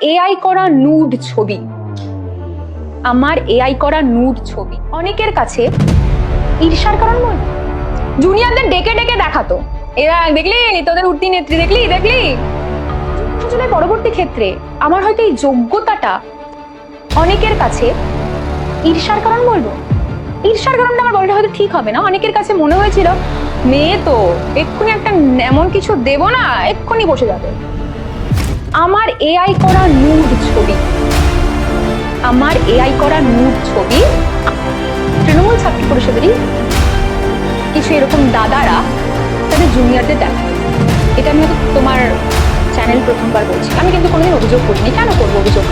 AI করা nude ছবি। আমার এআই করা নুড ছবি। অনেকের কাছে ঈর্ষার কারণ নয় জুনিয়রদের ডেকে ডেকে দেখাতো। এরা দেখলি, তোদের উঠতি নেত্রী, দেখলি দেখলি? আসলে পরবর্তী ক্ষেত্রে আমার হয়তো এই যোগ্যতাটা অনেকের কাছে ঈর্ষার কারণ বলব। ঈর্ষার কারণটা আমার বলটা হয়তো ঠিক হবে না। অনেকের কাছে মনে হয়েছিল, মেয়ে তো, এক্ষুনি একটা এমন কিছু দেব না, এক্ষুনি বসে যাবে। আমার এআই করা নুড ছবি। আমার এআই করা নুড ছবি। তৃণমূল ছাত্র পরিষদেরই কিছু এরকম দাদারা তাদের জুনিয়রদের দেখা এটা আমি হয়তো তোমার চ্যানেল প্রথমবার বলছি। আমি কিন্তু কোনোদিন অভিযোগ করিনি। কেন করব অভিযোগ?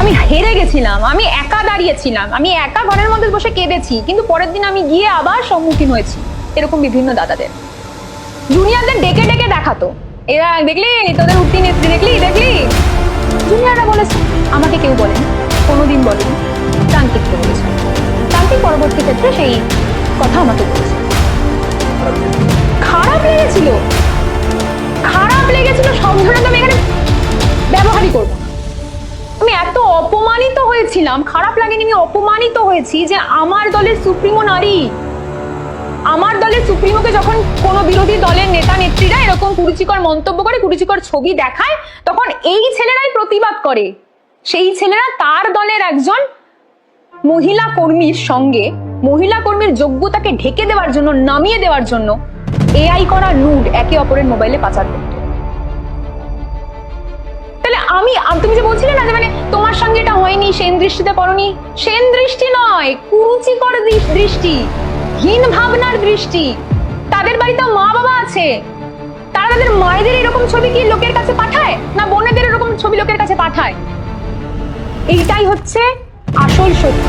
আমি হেরে গেছিলাম। আমি একা দাঁড়িয়েছিলাম। আমি একা ঘরের মধ্যে বসে কেঁদেছি। কিন্তু পরের দিন আমি গিয়ে আবার সম্মুখীন হয়েছি। এরকম বিভিন্ন দাদাদের। জুনিয়রদের ডেকে ডেকে দেখাতো। এরা দেখলি? তোদের উঠতি নেত্রী, দেখলি? দেখলি? জুনিয়ররা বলেছে, আমাকে কেউ বলেন, কোনোদিন বলেনি, তান্ত্রিককে বলেছে। তান্ত্রিক পরবর্তী ক্ষেত্রে সেই কথা আমাকে বলেছে। খারাপ লেগেছিল। খারাপ লেগেছিল সব ধরনের, আমি এখানে ব্যবহারই করব আমি এত অপমানিত হয়েছিলাম, খারাপ লাগেনি, আমি অপমানিত হয়েছি যে আমার দলের সুপ্রিমো নারী। আমার দলের সুপ্রিমোকে যখন কোনো বিরোধী দলের নেতা, নেত্রীরা এরকম কুরুচিকর মন্তব্য করে কুরুচিকর ছবি দেখায়, তখন এই ছেলেরাই প্রতিবাদ করে। সেই ছেলেরা তার দলের একজন মহিলা কর্মীর সঙ্গে, মহিলা কর্মীর যোগ্যতাকে ঢেকে দেওয়ার জন্য, নামিয়ে দেওয়ার জন্য এআই করা নুড একে অপরের মোবাইলে পাচার করত। তাহলে আমি তুমি যে বলছিলে না যে মানে তোমার সঙ্গে এটা হয়নি, সেন দৃষ্টিতে করনি সেন দৃষ্টি নয়, কুরুচিকর দৃষ্টি, হীন ভাবনার দৃষ্টি। তাদের বাড়িতে মা বাবা আছে তাদের মায়েদের এরকম ছবি কি লোকের কাছে পাঠায়? না বোনেদের এরকম ছবি লোকের কাছে পাঠায়? এইটাই হচ্ছে আসল সত্য।